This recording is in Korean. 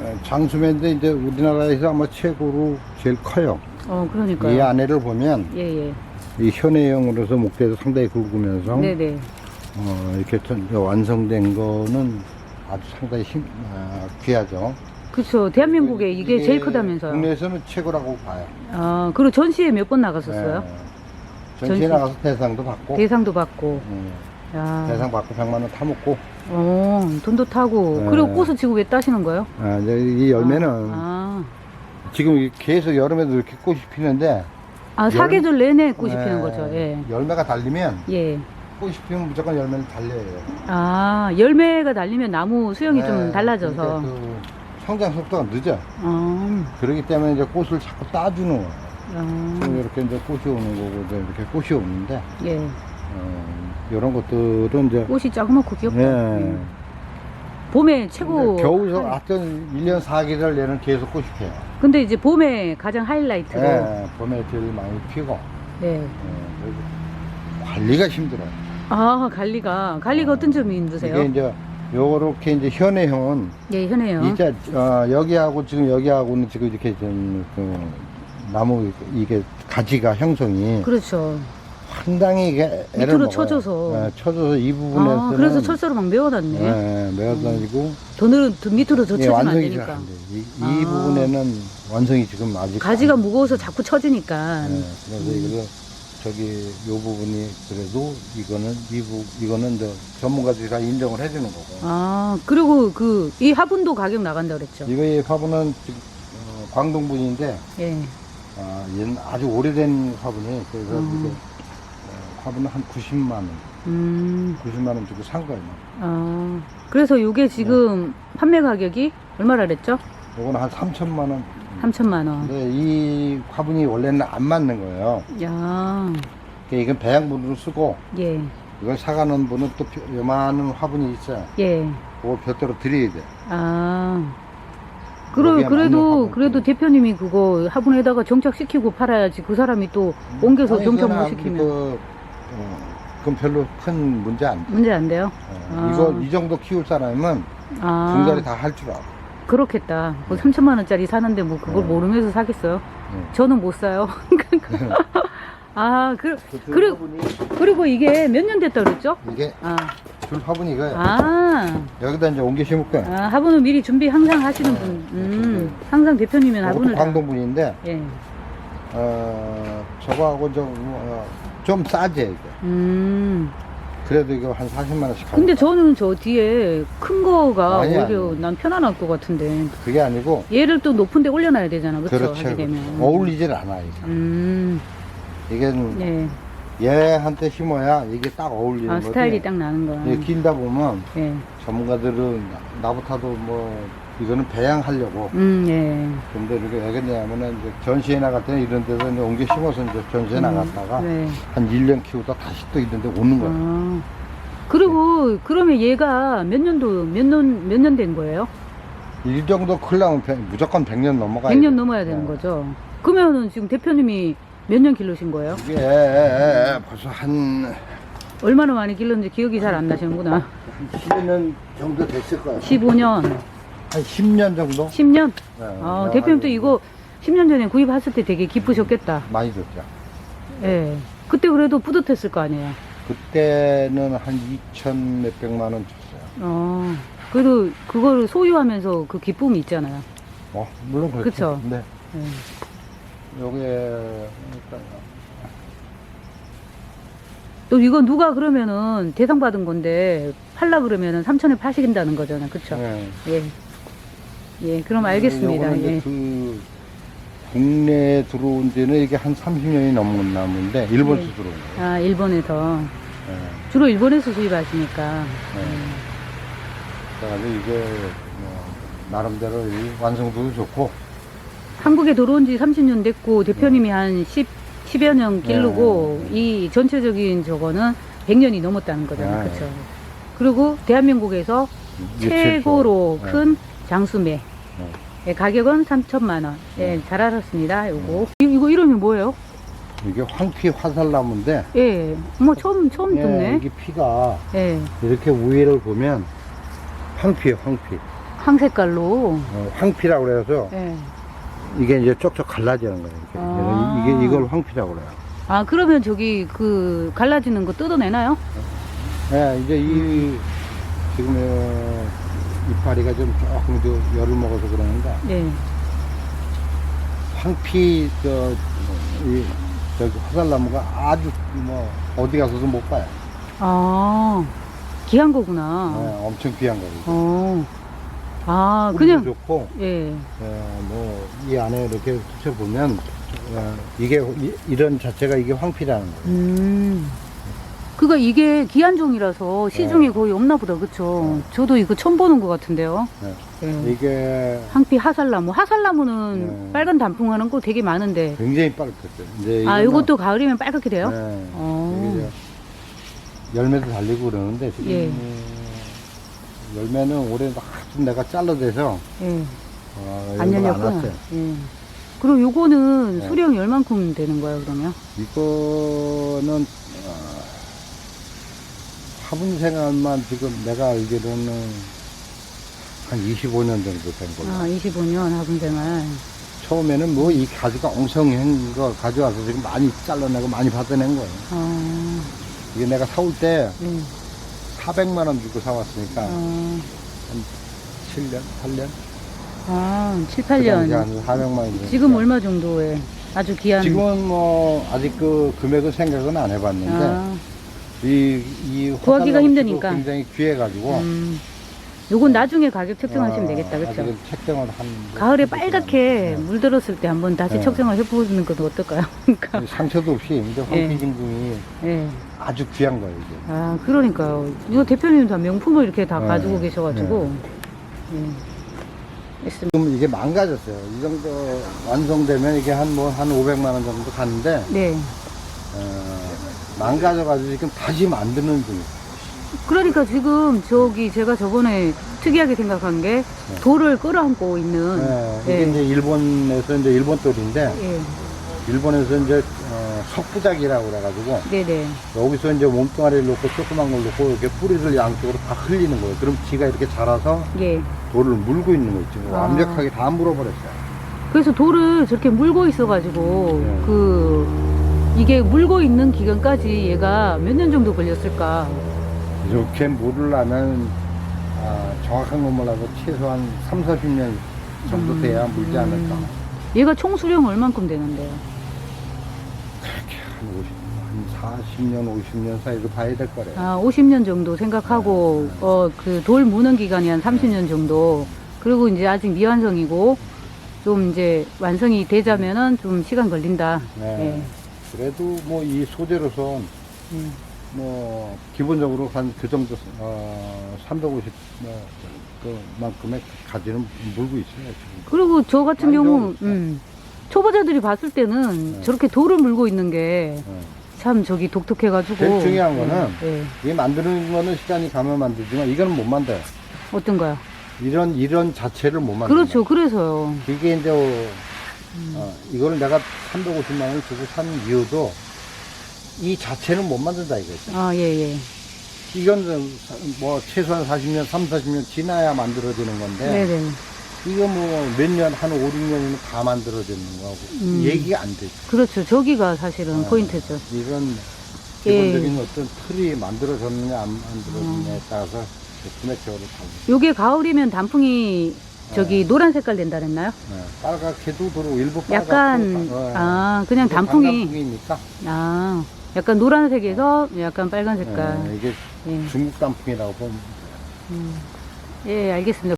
어, 장수매인데 이제 우리나라에서 아마 최고로 제일 커요. 어, 이 그러니까요. 안에를 보면 예, 예. 이 현해형으로서 목대도 상당히 굵으면서 네 네. 어, 이렇게 전- 완성된 거는 아주 상당히 힘, 아, 귀하죠. 그쵸. 대한민국에 이게, 제일 크다면서요. 국내에서는 최고라고 봐요. 아, 그리고 전시회 몇 번 나갔었어요? 네. 전시회 전시- 나가서 대상도 받고 대상도 받고. 음, 야. 대상 받고 100만 원 타먹고 어, 돈도 타고. 네. 그리고 꽃을 지금 왜 따시는 거예요? 아, 이제 이 열매는 아, 지금 이 계속 여름에도 이렇게 꽃이 피는데 아, 열- 사계절 내내 꽃이 네, 피는 거죠. 예. 열매가 달리면 예. 꽃이 피면 무조건 열매는 달려요. 아, 열매가 달리면 나무 수영이 좀 네, 달라져서. 그러니까 그 성장 속도가 늦어. 어, 그렇기 때문에 이제 꽃을 자꾸 따주는 거예요. 어, 지금 이렇게 이제 꽃이 오는 거고 이제 이렇게 꽃이 오는데 예. 어, 이런 것들은 이제 꽃이 자그맣고 귀엽다. 네. 예. 봄에 최고. 겨울서 하- 하여튼 1년 4개월 내는 계속 꽃이 피어요. 근데 이제 봄에 가장 하이라이트로. 네, 봄에 제일 많이 피고 네. 네, 그리고 관리가 힘들어요. 아, 갈리가. 갈리가 어 떤 점이 힘드세요? 이게 이제 요렇게 이제 현해형은 예, 현해요. 이제 어, 여기하고 지금 여기하고는 지금 이렇게 좀 그, 나무 이게 가지가 형성이 그렇죠. 상당히 이게 애를 밑으로 먹어요. 쳐줘서. 네, 쳐줘서 이 부분에서는 아, 그래서 철사로 막 메워놨네. 네, 매어다니고 더 늘은 더 밑으로 더 예, 쳐지면 안 완성이 잘 되니까. 안 돼. 이, 이 아. 부분에는 완성이 지금 아직 가지가 안- 무거워서 자꾸 쳐지니까. 네, 그래서 이거를 저기 요 부분이 그래도 이거는 이 부 이거는 이제 전문가들이 다 인정을 해주는 거고. 아, 그리고 그, 이 화분도 가격 나간다 그랬죠. 이거의 화분은 지금 어, 광동 분인데 예. 아, 얘는 아주 오래된 화분이 그래서 음. 이게 어, 화분은 한 90만 원, 음, 90만 원 주고 산 거예요. 아. 그래서 요게 지금 판매 가격이 얼마라 그랬죠? 요거는 한 3천만 원. 3천만 원. 근데 이 화분이 원래는 안 맞는 거예요. 야, 그러니까 이건 배양분으로 쓰고 예, 이걸 사가는 분은 또 표- 요만한 화분이 있어요. 예. 그걸 별도로 드려야 돼. 아. 여기에 맞는 그래도, 화분. 그래도 대표님이 그거 화분에다가 정착시키고 팔아야지 그 사람이 또 옮겨서 아니, 정착 그건 못 시키면 그, 어, 그건 별로 큰 문제 안 돼. 문제 안 돼요? 어, 아. 이거 이 정도 키울 사람은 아. 분갈이 다 할 줄 알아. 그렇겠다. 뭐 3천만 원짜리 사는데 뭐 그걸 네. 모르면서 사겠어요? 네. 저는 못 사요. 아, 그, 그 화분이 그리고 이게 몇 년 됐다 그랬죠? 이게 아, 줄 화분이 이거예요. 아, 여기다 이제 옮겨 심을 거예요. 아, 화분을 미리 준비 항상 하시는 분. 음, 항상 대표님은 이것도 화분을. 다- 광동분인데 예. 어, 저거하고 좀, 어, 좀 싸지 이게. 음. 그래도 이거 한 40만 원씩 근데. 저는 저 뒤에 큰 거가 아니, 오히려 아니. 난 편안할 것 같은데. 그게 아니고 얘를 또 높은 데 올려놔야 되잖아. 그렇죠. 되면. 어울리질 않아 이게. 음, 이게 예. 얘한테 심어야 이게 딱 어울리는 아, 거지. 스타일이 딱 나는 거야. 이게 길다 보면 예. 전문가들은 나- 나부터도 뭐 이거는 배양하려고 음, 예. 근데 이렇게 왜냐하면은 이제 전시회 나갈 때는 이런 데서 이제 옮겨 심어서 이제 전시회 나갔다가 네. 한 1년 키우다 다시 또 이런 데 오는 거야. 아. 그리고 그러면 얘가 몇 년도 몇 년 몇 년 된 거예요? 이 정도 크려면 백- 무조건 100년 넘어가야 100년 돼. 넘어야 되는 네. 거죠. 그러면은 지금 대표님이 몇 년 길르신 거예요? 이게 벌써 한, 얼마나 많이 길렀는지 기억이 잘 안 나시는구나. 한 10년 정도 됐을 거야. 15년, 한 10년 정도? 10년. 네, 아, 대표님 또 이거 10년 전에 구입했을 때 되게 기쁘셨겠다. 많이 줬죠. 예. 그때 그래도 뿌듯했을 거 아니에요. 그때는 한 2천 몇백만 원 줬어요. 어. 그래도 그거를 소유하면서 그 기쁨이 있잖아요. 어, 물론 그렇죠. 그쵸. 네. 예. 요게, 그러니까 또 이거 누가 그러면은 대상 받은 건데 팔라 그러면은 3천에 파신다는 거잖아요. 그쵸? 네. 예. 예, 그럼 알겠습니다. 요거는 이제 예. 그 국내에 들어온 지는 이게 한 30년이 넘었나는데 일본에서 예. 들어온 거예요. 아, 일본에서. 네. 주로 일본에서 수입하시니까. 네. 그래가지고 이게 뭐 나름대로 이 완성도도 좋고 한국에 들어온 지 30년 됐고, 대표님이 한 10, 10여 년 기르고, 네. 이 전체적인 저거는 100년이 넘었다는 거잖아요. 네. 그쵸? 그리고 대한민국에서 최고로 네. 큰 장수매. 네. 예, 가격은 3천만 원. 예, 잘 알았습니다. 요거. 이- 이거 이름이 뭐예요? 이게 황피 화살나무인데 예, 뭐 처음, 처음 예, 듣네. 이게 피가 예. 이렇게 위를 보면 황피예요 황피 황 색깔로. 어, 황피라고 그래서 예. 이게 이제 쪽쪽 갈라지는 거예요. 이렇게. 아. 이게 이걸 황피라고 그래요. 아, 그러면 저기 그 갈라지는 거 뜯어내나요? 네, 이제 이 지금 어, 이파리가 좀 조금 더 열을 먹어서 그러는데 네. 황피 저, 이, 저기 화살나무가 아주 뭐 어디 가서도 못 봐요. 아, 귀한 거구나. 네, 엄청 귀한 거예요. 어. 아, 그냥, 좋고 예. 뭐이 안에 이렇게 스쳐보면 어, 이게 이, 이런 자체가 이게 황피라는 거예요. 음. 그니까 이게 귀한종이라서 시중에 네. 거의 없나 보다, 그쵸? 저도 이거 처음 보는 것 같은데요. 네. 예. 이게 황피 하살나무. 하살나무는 네. 빨간 단풍 하는 거 되게 많은데. 굉장히 빨갛겠어요. 이제 아, 요것도 가을이면 빨갛게 돼요? 네. 어. 열매도 달리고 그러는데 지금 예. 어, 열매는 올해 좀 내가 잘라대서 예. 어, 안 열매가 열렸구나. 왔어요. 예. 그리고 요거는 네. 수령 열만큼 되는 거예요, 그러면? 이거는 어, 화분 생활만 지금 내가 알기로는 한 25년 정도 된 걸로. 아, 25년 학원생활. 처음에는 뭐 이 가지가 엉성한 거 가져와서 지금 많이 잘라내고 많이 받아낸 거예요. 아, 이게 내가 사올 때 네. 400만 원 주고 사왔으니까 아, 7년, 8년? 아 7, 그 당시에 8년. 한 400만 원. 주니까. 지금 얼마 정도에 아주 귀한. 지금은 뭐 아직 그 금액은 생각은 안 해봤는데 아, 이, 이 구하기가 힘드니까. 굉장히 귀해가지고 음. 요건 나중에 가격 책정하시면 어, 되겠다, 그쵸? 아직은 책정을 한 가을에 빨갛게 물들었을 때 한번 다시 네. 측정을 해보는 건 어떨까요? 그러니까. 상처도 없이 이제 예. 황피진궁이 예. 아주 귀한 거예요 이게. 아, 그러니까요. 이거 대표님 다 명품을 이렇게 다 네. 가지고 계셔가지고. 예. 있습니다. 지금 이게 망가졌어요. 이 정도 완성되면 이게 한 뭐 한 500만 원 정도 가는데 네. 어, 망가져가지고 지금 다시 만드는 중이에요. 그러니까 지금 저기 제가 저번에 특이하게 생각한 게 돌을 끌어안고 있는. 네, 이게 예. 이제 일본에서 이제 일본 돌인데 예. 일본에서 이제 어, 석부작이라고 그래가지고 네네. 여기서 이제 몸뚱아리를 놓고 조그만 걸 놓고 이렇게 뿌리를 양쪽으로 다 흘리는 거예요. 그럼 지가 이렇게 자라서 예. 돌을 물고 있는 거 있죠. 아. 완벽하게 다 물어버렸어요. 그래서 돌을 저렇게 물고 있어가지고 네. 그 이게 물고 있는 기간까지 얘가 몇 년 정도 걸렸을까? 이렇게 물을 나면 아, 정확한 건 몰라도 최소한 3, 40년 정도 음, 돼야 물지 음. 않을까. 얘가 총 수령 얼만큼 되는데요? 한 40년, 50년 사이로 봐야 될 거래요. 아, 50년 정도 생각하고 네. 어 그 돌 무는 기간이 한 30년 정도. 그리고 이제 아직 미완성이고 좀 이제 완성이 되자면은 좀 시간 걸린다. 네. 그래도 뭐 이 소재로선 예. 예. 뭐 기본적으로 한 그 정도 어, 350 뭐, 그만큼의 가지는 물고 있어요 지금. 그리고 저 같은 경우. 음, 초보자들이 봤을 때는 네. 저렇게 돌을 물고 있는 게 어. 참 저기 독특해가지고 제일 중요한 거는 예, 예. 이게 만드는 거는 시간이 가면 만들지만 이거는 못 만들어요. 어떤가요? 이런 이런 자체를 못 만들어요. 그렇죠. 그래서요. 이게 이제 어, 어, 이거를 내가 350만 원을 주고 산 이유도 이 자체는 못 만든다 이거죠. 아, 예, 예. 이건 좀 사- 뭐 최소한 40년, 3, 40년 지나야 만들어지는 건데 네네. 이거 뭐 몇 년, 한 5, 6년이면 다 만들어지는 거고 음. 얘기가 안 되죠. 그렇죠. 저기가 사실은 아. 포인트죠. 이건 예. 기본적인 어떤 틀이 만들어졌느냐 안 만들어졌느냐에 따라서 그 금액 적으로 달라요. 요게 가을이면 단풍이 저기 네. 노란 색깔 된다 그랬나요? 네. 빨갛게도 들어 일부 빨갛고 약간, 어, 아, 그냥 단풍이, 단단풍이니까 아, 약간 노란색에서 약간 빨간 색깔. 네, 이게 예. 중국 단풍이라고 보면 음. 예, 알겠습니다.